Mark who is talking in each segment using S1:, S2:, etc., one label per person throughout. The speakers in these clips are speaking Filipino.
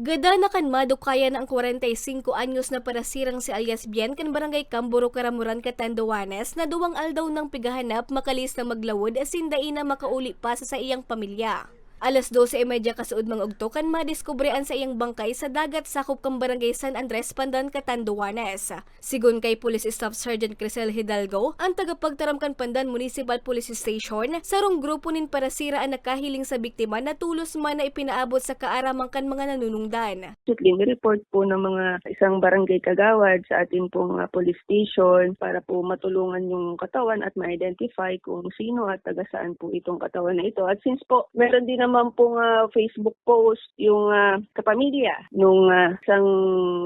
S1: Gada na kan madukaya na ang 45 anyos na parasirang si alias Bien kan barangay Camburo Karamuran Katanduanes na duwang aldaw ng pigahanap makalis na maglawod asin dai na makauli pa sa sa iyang pamilya. Alas 12.30 kasuod mga ugto kan madiskubrian sa iyang bangkay sa dagat sakop kang barangay San Andres Pandan Katanduanes. Sigun kay Police Staff Sergeant Crisel Hidalgo, ang tagapagtaram kan Pandan Municipal Police Station, sarong grupo nin para sira ang nakahiling sa biktima na tulos man na ipinaabot sa kaaramang kan mga nanunungdan.
S2: Shooting report po ng mga isang barangay kagawad sa ating pong uh, police station para po matulungan yung katawan at ma-identify kung sino at taga saan po itong katawan na ito. At since po meron din naman pong uh, Facebook post yung uh, kapamilya nung uh, isang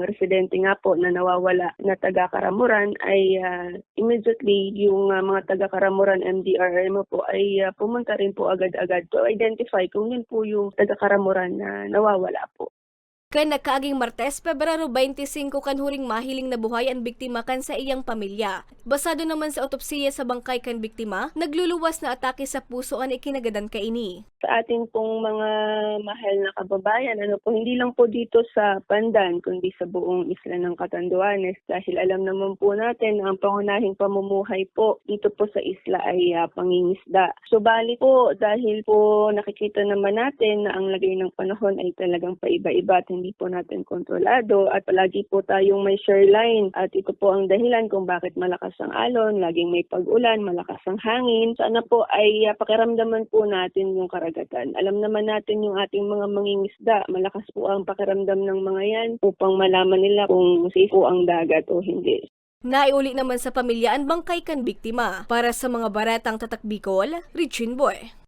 S2: residente nga po na nawawala na taga Karamuran ay uh, immediately yung uh, mga taga Karamuran MDRM po ay uh, pumunta rin po agad-agad to identify kung yun po yung taga Karamuran na nawawala po.
S1: Kan nakaaging Martes, Pebrero 25 kan huring mahiling na buhay ang biktima kan sa iyang pamilya. Basado naman sa otopsiya sa bangkay kan biktima, nagluluwas na atake sa puso ang ikinagadan kaini.
S2: sa ating pong mga mahal na kababayan, ano po, hindi lang po dito sa Pandan, kundi sa buong isla ng Catanduanes dahil alam naman po natin na ang pangunahing pamumuhay po dito po sa isla ay ah, pangingisda. So bali po, dahil po nakikita naman natin na ang lagay ng panahon ay talagang paiba-iba hindi po natin kontrolado at palagi po tayong may shoreline at ito po ang dahilan kung bakit malakas ang alon, laging may pag-ulan, malakas ang hangin. Sana po ay ah, pakiramdaman po natin yung karagatan. Alam naman natin yung ating mga mangingisda, malakas po ang pakiramdam ng mga yan upang malaman nila kung safe po ang dagat o hindi.
S1: Naiuli naman sa pamilya ang bangkay kan biktima. Para sa mga baratang tatakbikol, Richin Boy.